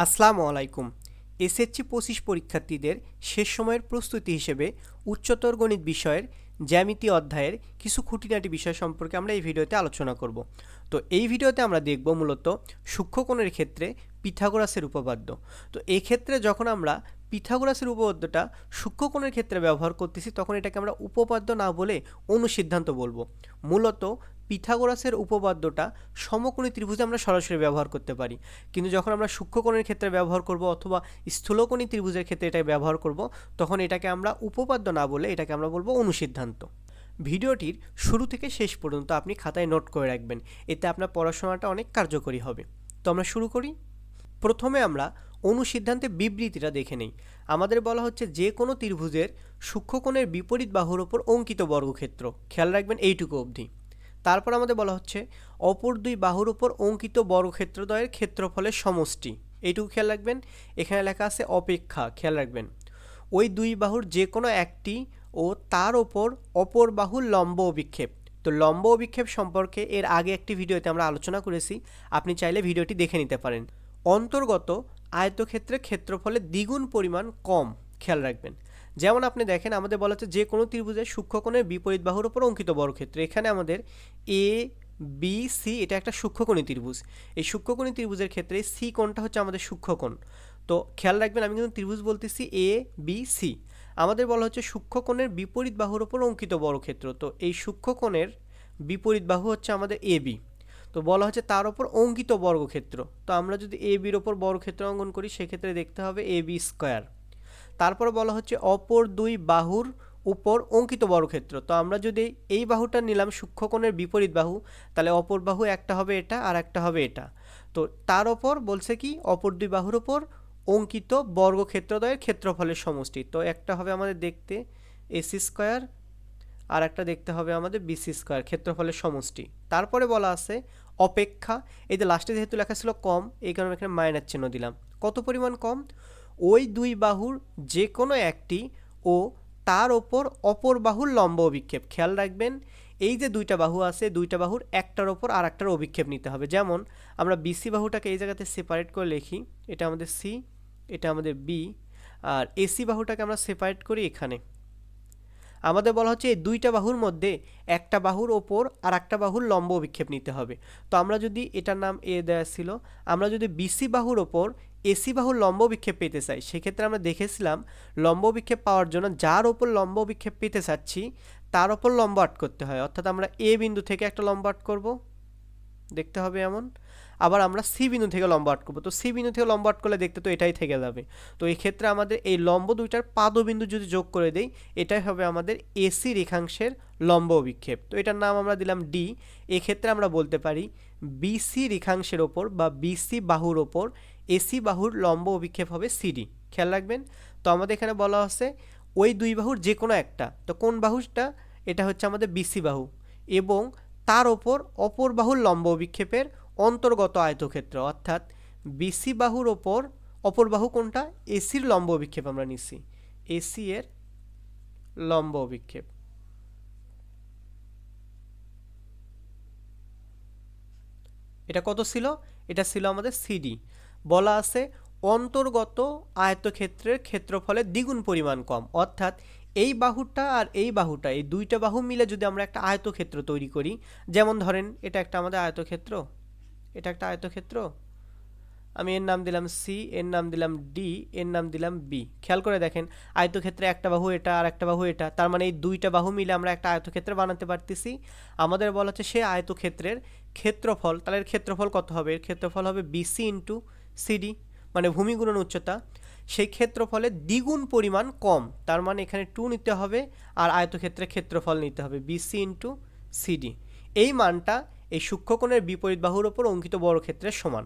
আসসালামু আলাইকুম। এসএসসি পঁচিশ পরীক্ষার্থীদের শেষ সময়ের প্রস্তুতি হিসেবে উচ্চতর গণিত বিষয়ের জ্যামিতি অধ্যায়ের কিছু খুঁটিনাটি বিষয় সম্পর্কে আমরা এই ভিডিওতে আলোচনা করব। তো এই ভিডিওতে আমরা দেখব মূলত সূক্ষ্মকোণের ক্ষেত্রে পিথাগোরাসের উপপাদ্য। তো এই ক্ষেত্রে যখন আমরা পিথাগোরাসের উপপাদ্যটা সূক্ষ্মকোণের ক্ষেত্রে ব্যবহার করতেছি, তখন এটাকে আমরা উপপাদ্য না বলে অনুসিদ্ধান্ত বলব। মূলত পিথাগোরাসের উপপাদ্যটা সমকোণী ত্রিভুজে আমরা সরাসরি ব্যবহার করতে পারি। কিন্তু যখন আমরা সূক্ষ্মকোণের ক্ষেত্রে ব্যবহার করব অথবা স্থূলকোণী ত্রিভুজের ক্ষেত্রে এটা ব্যবহার করব, তখন এটাকে আমরা উপপাদ্য না বলে এটাকে আমরা বলব অনুসিদ্ধান্ত। ভিডিওটির শুরু থেকে শেষ পর্যন্ত আপনি খাতায় নোট করে রাখবেন, এতে আপনার পড়াশোনাটা অনেক কার্যকরী হবে। তো আমরা শুরু করি। প্রথমে আমরা অনুসিদ্ধান্তে বিবৃতিটা দেখে নেই। আমাদের বলা হচ্ছে যে কোনো ত্রিভুজের সূক্ষ্মকোণের বিপরীত বাহুর ওপর অঙ্কিত বর্গক্ষেত্র। খেয়াল রাখবেন এইটুকু অবধি। তারপর আমাদের বলা হচ্ছে, অপর দুই বাহুর উপর অঙ্কিত বর্গক্ষেত্রদ্বয়ের ক্ষেত্রফলের সমষ্টি। এইটুকু খেয়াল রাখবেন। এখানে লেখা আছে অপেক্ষা, খেয়াল রাখবেন। ওই দুই বাহুর যে কোনো একটি ও তার ওপর অপর বাহুর লম্ব অভিক্ষেপ। তো লম্ব অভিক্ষেপ সম্পর্কে এর আগে একটি ভিডিওতে আমরা আলোচনা করেছি, আপনি চাইলে ভিডিওটি দেখে নিতে পারেন। অন্তর্গত আয়তক্ষেত্রে ক্ষেত্রফলের দ্বিগুণ পরিমাণ কম, খেয়াল রাখবেন। যেমন আপনি দেখেন, আমাদের বলা হচ্ছে যে কোনো ত্রিভুজের সূক্ষ্মকোণের বিপরীত বাহুর উপর অঙ্কিত বর্গক্ষেত্র এখানে আমাদের এ বি সি এটা একটা সূক্ষ্মকোণী ত্রিভুজ। এই সূক্ষ্মকোণী ত্রিভুজের ক্ষেত্রে সি কোণটা হচ্ছে আমাদের সূক্ষ্মকোণ তো খেয়াল রাখবেন, আমি কিন্তু ত্রিভুজ বলতেছি এ বি সি আমাদের বলা হচ্ছে সূক্ষ্মকোণের বিপরীত বাহুর উপর অঙ্কিত বর্গক্ষেত্র তো এই সূক্ষ্মকোণের বিপরীত বাহু হচ্ছে আমাদের এ বি তো বলা হচ্ছে তার ওপর অঙ্কিত বর্গক্ষেত্র তো আমরা যদি এ বির ওপর বর্গক্ষেত্র অঙ্কন করি, সেক্ষেত্রে দেখতে হবে এ বি স্কোয়ার তারপর বলা হচ্ছে অপর দুই বাহুর উপর অঙ্কিত বর্গক্ষেত্র। তো আমরা যদি এই বাহুটা নিলাম সূক্ষ্মকোণের বিপরীত বাহু, তাহলে অপর বাহু একটা হবে এটা আর একটা হবে এটা। তো তার ওপর বলছে কি, অপর দুই বাহুর ওপর অঙ্কিত বর্গক্ষেত্রদ্বয়ের ক্ষেত্রফলের সমষ্টি। তো একটা হবে আমাদের দেখতে এসি স্কোয়ার, আর একটা দেখতে হবে আমাদের বিসি স্কোয়ার, ক্ষেত্রফলের সমষ্টি। তারপরে বলা আছে অপেক্ষা, এই যে লাস্টে যেহেতু লেখা ছিল কম, এই কারণে এখানে মাইনাস চিহ্ন দিলাম। কত পরিমাণ কম? ওই দুই বাহুর যে কোনো একটি ও তার ওপর অপর বাহুর লম্ব অভিক্ষেপ। খেয়াল রাখবেন, এই যে দুইটা বাহু আছে, দুইটা বাহুর একটার ওপর আর একটার অভিক্ষেপ নিতে হবে। যেমন, আমরা বিসি বাহুটাকে এই জায়গাতে সেপারেট করে লিখি, এটা আমাদের সি এটা আমাদের বি আর এসি বাহুটাকে আমরা সেপারেট করি এখানে। আমাদের বলা হচ্ছে এই দুইটা বাহুর মধ্যে একটা বাহুর ওপর আর একটা বাহুর লম্ব অভিক্ষেপ নিতে হবে। তো আমরা যদি এটার নাম এ দেওয়া ছিল, আমরা যদি বিসি বাহুর ওপর এসি বাহুর লম্ব বিক্ষেপ পেতে চাই। সেক্ষেত্রে আমরা দেখেছিলাম লম্ব বিক্ষেপ পাওয়ার জন্য যার ওপর লম্ব বিক্ষেপ পেতে চাচ্ছি, তার ওপর লম্ব আট করতে হয়। অর্থাৎ আমরা এ বিন্দু থেকে একটা লম্ব আট করব। দেখতে হবে এমন। আবার আমরা সি বিন্দু থেকে লম্ব আট করব। তো সি বিন্দু থেকে লম্ব আট করলে দেখতে তো এটাই থেকে যাবে। তো এই ক্ষেত্রে আমাদের এই লম্ব দুইটার পাদবিন্দু যদি যোগ করে দেই, এটাই হবে আমাদের এসি রেখাংশের লম্ব অভিক্ষেপ তো এটার নাম আমরা দিলাম ডি। এক্ষেত্রে আমরা বলতে পারি বিসি রেখাংশের ওপর বা বিসি বাহুর ওপর এসি বাহুর লম্ব অভিক্ষেপ হবে সিডি খেয়াল রাখবেন, তো আমাদের এখানে বলা হচ্ছে ওই দুই বাহুর যে কোনো একটা। তো কোন বাহুটা? এটা হচ্ছে আমাদের বিসি বাহু। এবং তার ওপর অপর বাহুর লম্ব অভিক্ষেপের অন্তর্গত আয়তক্ষেত্র, অর্থাৎ বিসি বাহুর ওপর অপর বাহু কোনটা? এসির লম্ব অভিক্ষেপ আমরা নিছি এসি এর লম্ব অভিক্ষেপ। এটা কত ছিল? এটা ছিল আমাদের সিডি বলা আছে, অন্তর্গত আয়তক্ষেত্রের ক্ষেত্রফলের দ্বিগুণ পরিমাণ কম। অর্থাৎ এই বাহুটা আর এই বাহুটা, এই দুইটা বাহু মিলে যদি আমরা একটা আয়তক্ষেত্র তৈরি করি, যেমন ধরেন এটা একটা আমাদের আয়তক্ষেত্র, এটা একটা আয়তক্ষেত্র। আমি এর নাম দিলাম সি এর নাম দিলাম ডি এর নাম দিলাম বি খেয়াল করে দেখেন, আয়তক্ষেত্রে একটা বাহু এটা আর একটা বাহু এটা, তার মানে এই দুইটা বাহু মিলে আমরা একটা আয়তক্ষেত্র বানাতে পারতেছি। আমাদের বলা হচ্ছে সে আয়তক্ষেত্রের ক্ষেত্রফল, তাহলে এর ক্ষেত্রফল কত হবে? এর ক্ষেত্রফল হবে বিসি ইন্টু সিডি মানে ভূমিগুণন উচ্চতা, সেই ক্ষেত্রফলে দ্বিগুণ পরিমাণ কম। তার মানে এখানে টু নিতে হবে আর আয়তক্ষেত্রের ক্ষেত্রফল নিতে হবে বিসি ইন্টু সিডি এই মানটা এই সূক্ষ্মকোণের বিপরীত বাহুর ওপর অঙ্কিত বর্গক্ষেত্রের সমান।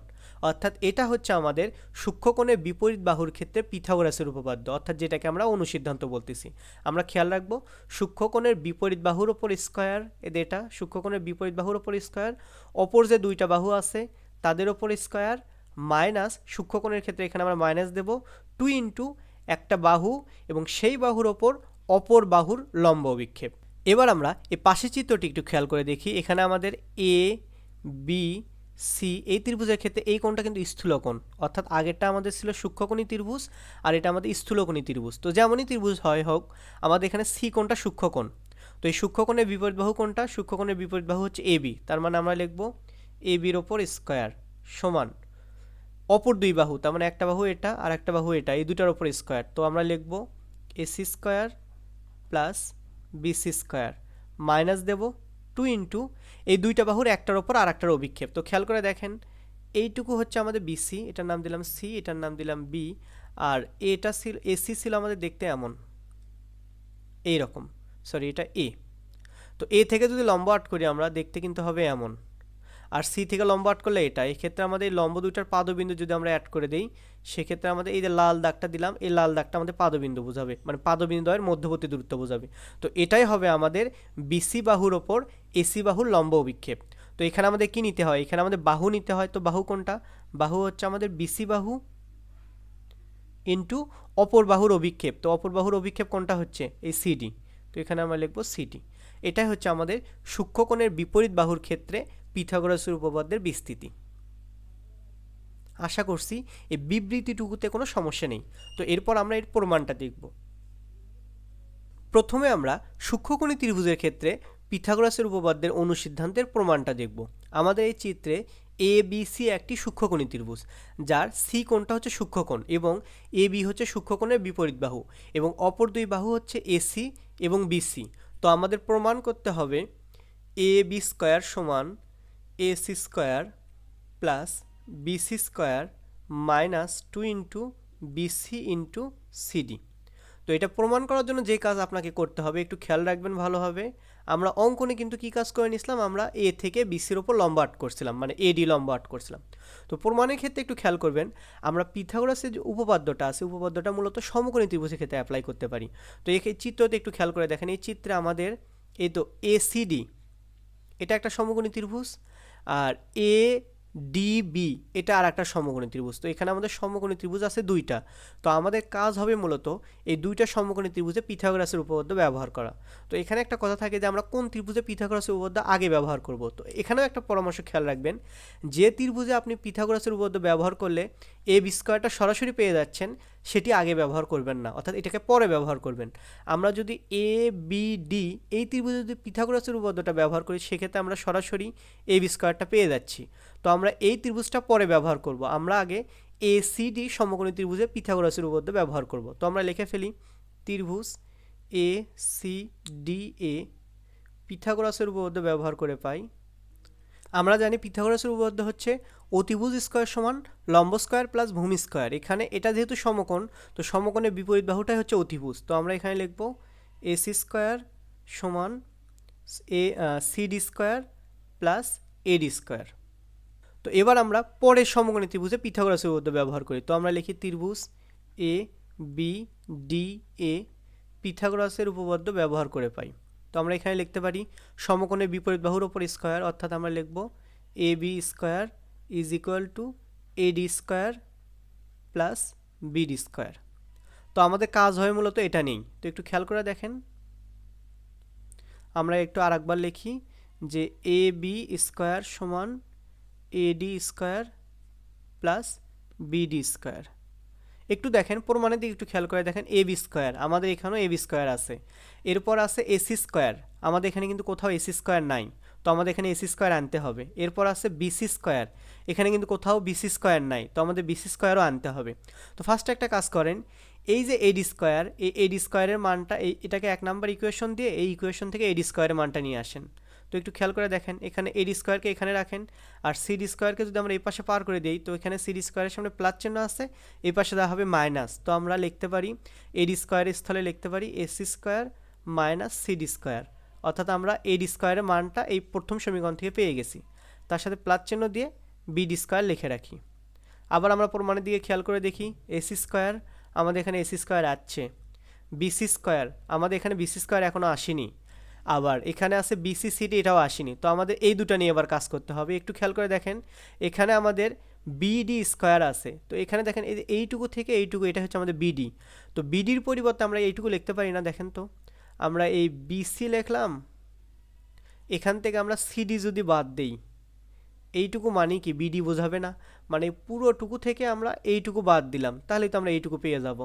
অর্থাৎ এটা হচ্ছে আমাদের সূক্ষ্মকোণের বিপরীত বাহুর ক্ষেত্রে পিথাগোরাসের উপপাদ্য, অর্থাৎ যেটাকে আমরা অনুসিদ্ধান্ত বলতেছি। আমরা খেয়াল রাখব, সূক্ষ্মকোণের বিপরীত বাহুর ওপর স্কোয়ার এদের এটা সূক্ষ্মকোণের বিপরীত বাহুর ওপর স্কোয়ার অপর যে দুইটা বাহু আছে, তাদের ওপর স্কোয়ার মাইনাস সূক্ষ্মকোণের ক্ষেত্রে এখানে আমরা মাইনাস দেব টু ইন্টু একটা বাহু এবং সেই বাহুর ওপর অপর বাহুর লম্ব অভিক্ষেপ এবার আমরা এই পাশের চিত্রটি একটু খেয়াল করে দেখি। এখানে আমাদের এ বি সি এই ত্রিভুজের ক্ষেত্রে এই কোণটা কিন্তু স্থূলকোণ। অর্থাৎ আগেরটা আমাদের ছিল সূক্ষ্মকোণী ত্রিভুজ আর এটা আমাদের স্থূলকোণী ত্রিভুজ। তো যেমনই ত্রিভুজ হয় হোক, আমাদের এখানে সি কোণটা সূক্ষ্মকোণ। তো এই সূক্ষ্মকোণের বিপরীত বাহু কোণটা, সূক্ষ্মকোণের বিপরীত বাহু হচ্ছে এবি তার মানে আমরা লিখব এ বির ওপর স্কোয়ার সমান অপর দুই বাহু, তার মানে একটা বাহু এটা আর একটা বাহু এটা, এই দুটার ওপর স্কোয়ার তো আমরা লিখব AC square plus BC square minus দেব টু ইন্টু এই দুইটা বাহুর একটার ওপর আর একটার অভিক্ষেপ। তো খেয়াল করে দেখেন, এইটুকু হচ্ছে আমাদের বিসি এটার নাম দিলাম সি এটার নাম দিলাম বি আর এটা ছিল এসি ছিল আমাদের দেখতে এমন। এই রকম সরি এটা এ তো এ থেকে যদি লম্বা আট করি আমরা, দেখতে কিন্তু হবে এমন। আর সি থেকে লম্ব আট করলে এটা। এই ক্ষেত্রে আমাদের এই লম্ব দুইটার পাদবিন্দু যদি আমরা অ্যাড করে দিই, সেক্ষেত্রে আমাদের এই যে লাল দাগটা দিলাম, এই লাল দাগটা আমাদের পাদবিন্দু বোঝাবে মানে পাদবিন্দুয়ের মধ্যবর্তী দূরত্ব বোঝাবে। তো এটাই হবে আমাদের বিসি বাহুর ওপর এসি বাহুর লম্ব অভিক্ষেপ। তো এখানে আমাদের কি নিতে হয়? এখানে আমাদের বাহু নিতে হয়, তো বাহু কোনটা? বাহু হচ্ছে আমাদের বিসি বাহু ইন্টু অপর বাহুর অভিক্ষেপ। তো অপর বাহুর অভিক্ষেপ কোনটা হচ্ছে? এই সিডি তো এখানে আমরা লিখব সিডি এটাই হচ্ছে আমাদের সূক্ষ্মকোণের বিপরীত বাহুর ক্ষেত্রে পিথাগোরাসের উপপাদ্যের বিস্তৃতি। আশা করছি এই বিবৃতিটুকুতে কোনো সমস্যা নেই। তো এরপর আমরা এর প্রমাণটা দেখব। প্রথমে আমরা সূক্ষ্মকোণী ত্রিভুজের ক্ষেত্রে পিথাগোরাসের উপপাদ্যের অনুসিদ্ধান্তের প্রমাণটা দেখব। আমাদের এই চিত্রে এ বি সি একটি সূক্ষ্মকোণী ত্রিভুজ, যার সি কোণটা হচ্ছে সূক্ষ্মকোণ এবং এ বি হচ্ছে সূক্ষ্মকোণের বিপরীত বাহু এবং অপর দুই বাহু হচ্ছে এসি এবং বিসি তো আমাদের প্রমাণ করতে হবে এ বি স্কোয়ার সমান A C square plus BC square minus two into BC into CD. তো এটা প্রমাণ করার জন্য যে কাজ আপনাকে করতে হবে, একটু খেয়াল রাখবেন ভালোভাবে। আমরা অঙ্কনে কিন্তু কী কাজ করে নিয়েছিলাম? আমরা এ থেকে বিসির ওপর লম্বা আট করছিলাম মানে এডি লম্বা আট করছিলাম। তো প্রমাণের ক্ষেত্রে একটু খেয়াল করবেন, আমরা পিথাগোরাসের যে উপপাদ্যটা আছে, উপপাদ্যটা মূলত সমকোণী ত্রিভুজের ক্ষেত্রে অ্যাপ্লাই করতে পারি। তো এই চিত্রতে একটু খেয়াল করে দেখেন, এই চিত্রে আমাদের, এই তো এসিডি এটা একটা সমকোণী ত্রিভুজ আর এ ডিবি এটা আর একটা সমকোণী ত্রিভুজ। তো এখানে আমাদের সমকোণী ত্রিভুজ আছে দুইটা। তো আমাদের কাজ হবে মূলত এই দুইটা সমকোণী ত্রিভুজে পিথাগোরাসের উপপাদ্য ব্যবহার করা। তো এখানে একটা কথা থাকে যে আমরা কোন ত্রিভুজে পিথাগোরাসের উপপাদ্য আগে ব্যবহার করব। তো এখানেও একটা পরামর্শ খেয়াল রাখবেন, যে ত্রিভুজে আপনি পিথাগোরাসের উপপাদ্য ব্যবহার করলে এ বি সরাসরি পেয়ে যাচ্ছেন, সেটি আগে ব্যবহার করবেন না, অর্থাৎ এটাকে পরে ব্যবহার করবেন। আমরা যদি এ বি ডি এই ত্রিভুজে যদি পিথাগোরাসের উপপাদ্যটা ব্যবহার করি, সেক্ষেত্রে আমরা সরাসরি এ বি স্কোয়ারটা পেয়ে যাচ্ছি। তো আমরা এই ত্রিভুজটা পরে ব্যবহার করব। আমরা আগে এ সি ডি সমকোণী ত্রিভুজে পিথাগোরাসের উপপাদ্য ব্যবহার করব। তো আমরা লিখে ফেলি, ত্রিভুজ এ সি ডি এ পিথাগোরাসের উপপাদ্য ব্যবহার করে পাই আমরা জানি পিথাগোরাসের উপপাদ্য হচ্ছে অতিভুজ স্কোয়ার সমান লম্ব স্কোয়ার প্লাস ভূমি স্কোয়ার। এখানে এটা যেহেতু সমকোণ, তো সমকোণের বিপরীত বাহুটাই হচ্ছে অতিভুজ। তো আমরা এখানে লিখব এসি স্কোয়ার সমান A CD square plus AD square. তো এবার আমরা পরের সমকোণী ত্রিভুজে পিথাগোরাসের উপপাদ্য ব্যবহার করি। তো আমরা লিখি ত্রিভুজ এ, বি, ডি, এ পিথাগোরাসের উপপাদ্য ব্যবহার করে পাই। তো আমরা এখানে লিখতে পারি, সমকোণের বিপরীত বাহুর ওপর স্কোয়ার অর্থাৎ আমরা লিখব A B square is equal to AD square plus BD square তো আমাদের কাজ হয় মূলত এটা নেই তো একটু খেয়াল করে দেখেন। আমরা একটু আরেকবার লিখি যে এ বি স্কোয়ার সমান AD square plus BD square একটু দেখেন, প্রমাণের দিকে একটু খেয়াল করে দেখেন, এ বি স্কোয়ার, আমাদের এখানেও এ বি স্কোয়ার আছে। এরপর আছে এসি স্কোয়ার, আমাদের এখানে কিন্তু কোথাও এসি স্কোয়ার নাই, তো আমাদের এখানে এসি স্কোয়ার আনতে হবে। এরপর আছে বিসি স্কোয়ার, এখানে কিন্তু কোথাও বিসি স্কোয়ার নাই, তো আমাদের বিসি স্কোয়ারও আনতে হবে। তো ফার্স্ট একটা কাজ করেন, এই যে এডি স্কোয়ার, এই এডি স্কোয়ারের মানটা, এই এটাকে এক নাম্বার ইকুয়েশন দিয়ে এই ইকুয়েশন থেকে এডি স্কোয়ারের মানটা নিয়ে আসেন। তো একটু খেয়াল করে দেখেন, এখানে এডি স্কোয়ারকে এখানে রাখেন, আর সিডি স্কোয়ারকে যদি আমরা এই পাশে পার করে দিই, তো এখানে সিডি স্কোয়ারের সামনে প্লাস চিহ্ন আছে, এই পাশে দেওয়া হবে মাইনাস তো আমরা লিখতে পারি এডি স্কোয়ারের স্থলে লিখতে পারি AC square minus CD square অর্থাৎ আমরা এডি স্কোয়ারের মানটা এই প্রথম সমীকরণ থেকে পেয়ে গেছি, তার সাথে প্লাস চিহ্ন দিয়ে বিডি স্কোয়ার লিখে রাখি। আবার আমরা প্রমাণের দিকে খেয়াল করে দেখি এসি স্কোয়ার আমাদের এখানে এসি স্কোয়ার আসছে বিসি স্কোয়ার আমাদের এখানে বিসি স্কোয়ার এখনও আসেনি আবার এখানে আছে বিসি সিটি এটাও আসেনি। তো আমাদের এই দুটো নিয়ে এবার কাজ করতে হবে। একটু খেয়াল করে দেখেন, এখানে আমাদের বিডি স্কোয়ার আছে। তো এখানে দেখেন, এই এইটুকু থেকে এইটুকু, এটা হচ্ছে আমাদের বিডি তো বিডির পরিবর্তে আমরা এইটুকু লিখতে পারি না, দেখেন তো। আমরা এই বিসি লিখলাম, এখান থেকে আমরা সিডি যদি বাদ দেই, এইটুকু মানে কি? বিডি বোঝাবে না। মানে পুরোটুকু থেকে আমরা এইটুকু বাদ দিলাম, তাহলে তো আমরা এইটুকু পেয়ে যাব।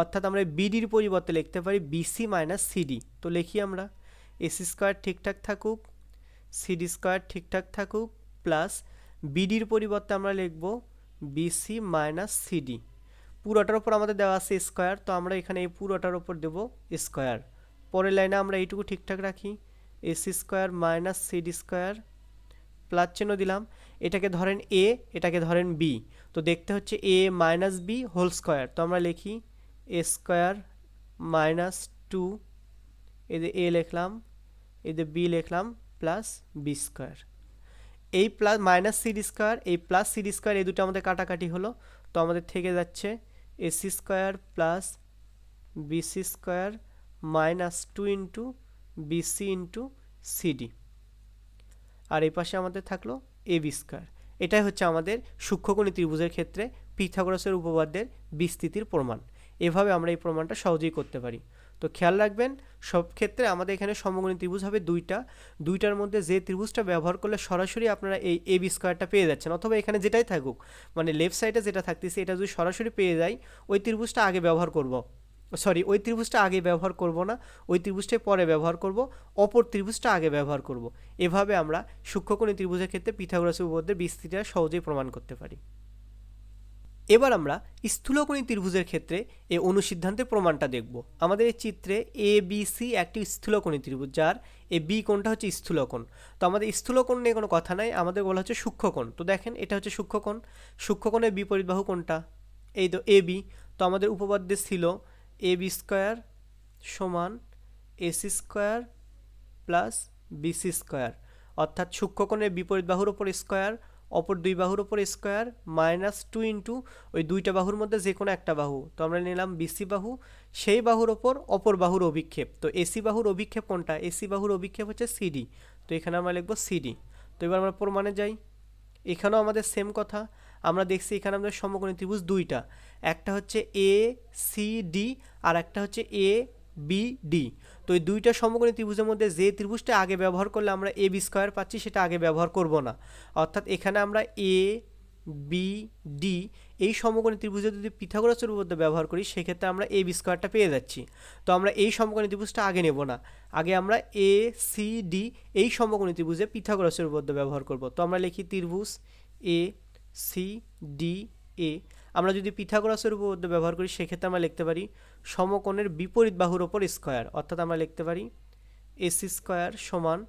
অর্থাৎ আমরা বিডির পরিবর্তে লিখতে পারি বিসি মাইনাস সিডি তো লিখি আমরা। এসি স্কোয়ার ঠিকঠাক থাকুক, সিডি স্কোয়ার ঠিকঠাক থাকুক, প্লাস বিডির পরিবর্তে আমরা লিখব বিসি মাইনাস সিডি। পুরোটার ওপর আমাদের দেওয়া আছে স্কোয়ার, তো আমরা এখানে এই পুরোটার ওপর দেব স্কোয়ার। পরের লাইনে আমরা এইটুকু ঠিকঠাক রাখি, AC square minus CD square plus চিহ্ন দিলাম, এটাকে ধরেন এ, এটাকে ধরেন বি। তো দেখতে হচ্ছে A minus B whole square, তো আমরা লিখি এ স্কোয়ার মাইনাস টু এদের এ লিখলাম এদের বি লিখলাম প্লাস বি স্কোয়ার এই প্লাস মাইনাস সিডি স্কোয়ার এই প্লাস সিডি স্কোয়ার এই দুটো আমাদের কাটাকাটি হলো। তো আমাদের থেকে যাচ্ছে AC square plus BC square minus two into BC into CD আর এই পাশে আমাদের থাকল এ বি স্কোয়ার এটাই হচ্ছে আমাদের সূক্ষ্মকোণী ত্রিভুজের ক্ষেত্রে পিথাগোরাসের উপপাদ্যের বিস্তৃতির প্রমাণ। এভাবে আমরা এই প্রমাণটা সহজেই করতে পারি। তো খেয়াল রাখবেন, সব ক্ষেত্রে আমাদের এখানে সমকোণী ত্রিভুজ হবে দুইটা। দুইটার মধ্যে যে ত্রিভুজটা ব্যবহার করলে সরাসরি আপনারা এই এ বি স্কোয়ারটা পেয়ে যাচ্ছেন। অথবা এখানে যেটাই থাকুক মানে লেফট সাইডে যেটা থাকতেছে, এটা যদি সরাসরি পেয়ে যাই, ওই ত্রিভুজটা আগে ব্যবহার করব। সরি ওই ত্রিভুজটা আগে ব্যবহার করব না, ওই ত্রিভুজটাই পরে ব্যবহার করব, অপর ত্রিভুজটা আগে ব্যবহার করব। এভাবে আমরা সূক্ষ্মকোণী ত্রিভুজের ক্ষেত্রে পিথাগোরাসের উপপাদ্যের বিস্তৃতিটা সহজেই প্রমাণ করতে পারি। এবার আমরা স্থূলকোণী ত্রিভুজের ক্ষেত্রে এই অনুসিদ্ধান্তের প্রমাণটা দেখব। আমাদের এই চিত্রে এ বি সি একটি স্থূলকোণী ত্রিভুজ, যার এ বি কোণটা হচ্ছে স্থূলকোণ। তো আমাদের স্থূলকোণ নিয়ে কোনো কথা নাই, আমাদের বলা হচ্ছে সূক্ষ্মকোণ। তো দেখেন, এটা হচ্ছে সূক্ষ্মকোণ। সূক্ষ্মকোণের বিপরীত বাহু কোণটা, এই তো এ বি তো আমাদের উপপাদ্যে ছিল এ বি স্কোয়ার সমান AC square plus BC square. অর্থাৎ সূক্ষ্মকোণের বিপরীত বাহুর ওপর স্কোয়ার অপর দুই বাহুর ওপর স্কোয়ার মাইনাস টু ইন্টু ওই দুইটা বাহুর মধ্যে যে কোনো একটা বাহু। তো আমরা নিলাম বিসি বাহু, সেই বাহুর ওপর অপর বাহুর অভিক্ষেপ। তো এসি বাহুর অভিক্ষেপ কোনটা? এসি বাহুর অভিক্ষেপ হচ্ছে সিডি তো এখানে আমরা লিখব সিডি তো এবার আমরা প্রমাণে যাই। এখানেও আমাদের সেম কথা। আমরা দেখছি এখানে আমাদের সমকোণী ত্রিভুজ দুইটা। একটা হচ্ছে এ, সি, ডি, আর একটা হচ্ছে এ বি ডি তো এই দুইটা সমকোণী ত্রিভুজের মধ্যে যে ত্রিভুজটা আগে ব্যবহার করলে আমরা এ বি স্কোয়ার পাচ্ছি, সেটা আগে ব্যবহার করব না। অর্থাৎ এখানে আমরা এ বি ডি এই সমকোণী ত্রিভুজে যদি পিথাগোরাসের উপপাদ্য ব্যবহার করি, সেক্ষেত্রে আমরা এ বি স্কোয়ারটা পেয়ে যাচ্ছি। তো আমরা এই সমকোণী ত্রিভুজটা আগে নেব না। আগে আমরা এ সি ডি এই সমকোণী ত্রিভুজে পিথাগোরাসের উপপাদ্য ব্যবহার করব। তো আমরা লিখি ত্রিভুজ এ সি ডি এ আমরা যদি পিথাগোরাসের উপপাদ্য ব্যবহার করি, সেক্ষেত্রে আমরা লিখতে পারি সমকোণের বিপরীত বাহুর ওপর স্কোয়ার, অর্থাৎ আমরা লিখতে পারি এসি স্কোয়ার সমান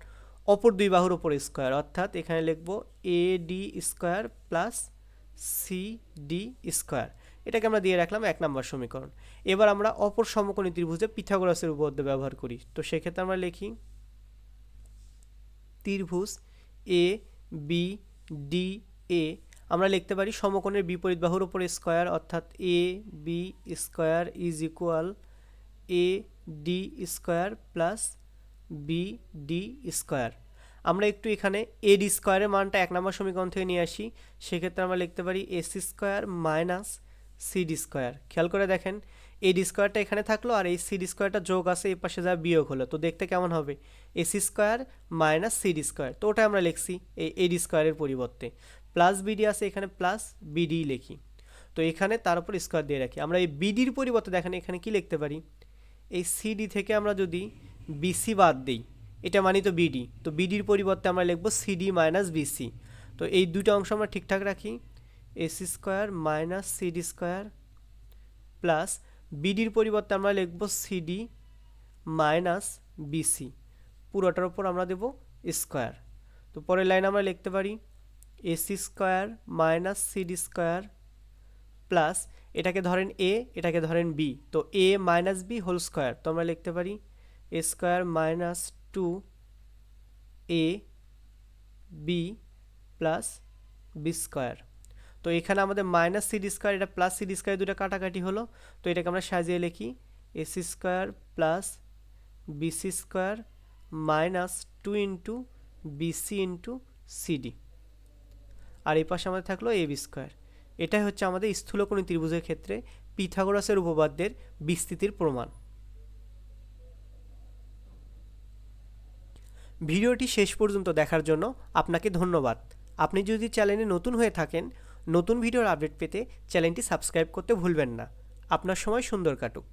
অপর দুই বাহুর ওপর স্কোয়ার, অর্থাৎ এখানে লিখব A D square plus C D square. এটাকে আমরা দিয়ে রাখলাম এক নম্বর সমীকরণ। এবার আমরা অপর সমকোণী ত্রিভুজে পিথাগোরাসের উপপাদ্য ব্যবহার করি। তো সেক্ষেত্রে আমরা লিখি ত্রিভুজ এ বি ডি এ আমরা লিখতে পারি সমকোণের বিপরীত বাহুর উপর স্কোয়ার অর্থাৎ A, B square is equal A, D square plus B, D square. আমরা একটু এখানে এ, ডি স্কোয়ারের মানটা এক নম্বর সমীকরণ থেকে নিয়ে আসি। সেক্ষেত্রে আমরা লিখতে পারি AC square minus C D square. খেয়াল করে দেখেন, এ ডি স্কোয়ারটা এখানে থাকল আর এই সিডি স্কোয়ারটা যোগ আছে এই পাশে যা বিয়োগ হলো। তো দেখতে কেমন হবে? AC square minus CD square. তো ওটা আমরা লিখছি, এই এডি স্কোয়ারের পরিবর্তে। প্লাস বিডি আছে, এখানে প্লাস বিডি লিখি। তো এখানে তার উপর স্কোয়ার দিয়ে রাখি। আমরা এই বিডির পরিবর্তে দেখেন এখানে কি লিখতে পারি? এই সিডি থেকে আমরা যদি বিসি বাদ দিই, এটা মানি তো বিডি তো বিডির পরিবর্তে আমরা লিখব সিডি মাইনাস বিসি তো এই দুটো অংশ আমরা ঠিকঠাক রাখি। AC square minus CD square plus বিডির পরিবর্তে আমরা লিখব সিডি মাইনাস বিসি পুরোটার উপর আমরা দেব স্কোয়ার তো পরের লাইন আমরা লিখতে পারি AC square minus CD square plus এটাকে ধরেন এ, এটাকে ধরেন বি। তো A minus B whole square. তো আমরা লিখতে পারি A square minus two A B plus B square. তো এখানে আমাদের মাইনাস সিডি স্কোয়ার, এটা প্লাস সিডি স্কোয়ার দুটো কাটাকাটি হলো। তো এটাকে আমরা সাজিয়ে লিখি AC square plus BC square minus two into BC into CD. আর এই পাশে আমাদের থাকল এ স্কোয়ার এটাই হচ্ছে আমাদের স্থূলকোণী ত্রিভুজের ক্ষেত্রে পিথাগোরাসের উপপাদ্যের বিস্তৃতির প্রমাণ। ভিডিওটি শেষ পর্যন্ত দেখার জন্য আপনাকে ধন্যবাদ। আপনি যদি চ্যানেলে নতুন হয়ে থাকেন, নতুন ভিডিওর আপডেট পেতে চ্যানেলটি সাবস্ক্রাইব করতে ভুলবেন না। আপনার সময় সুন্দর কাটুক।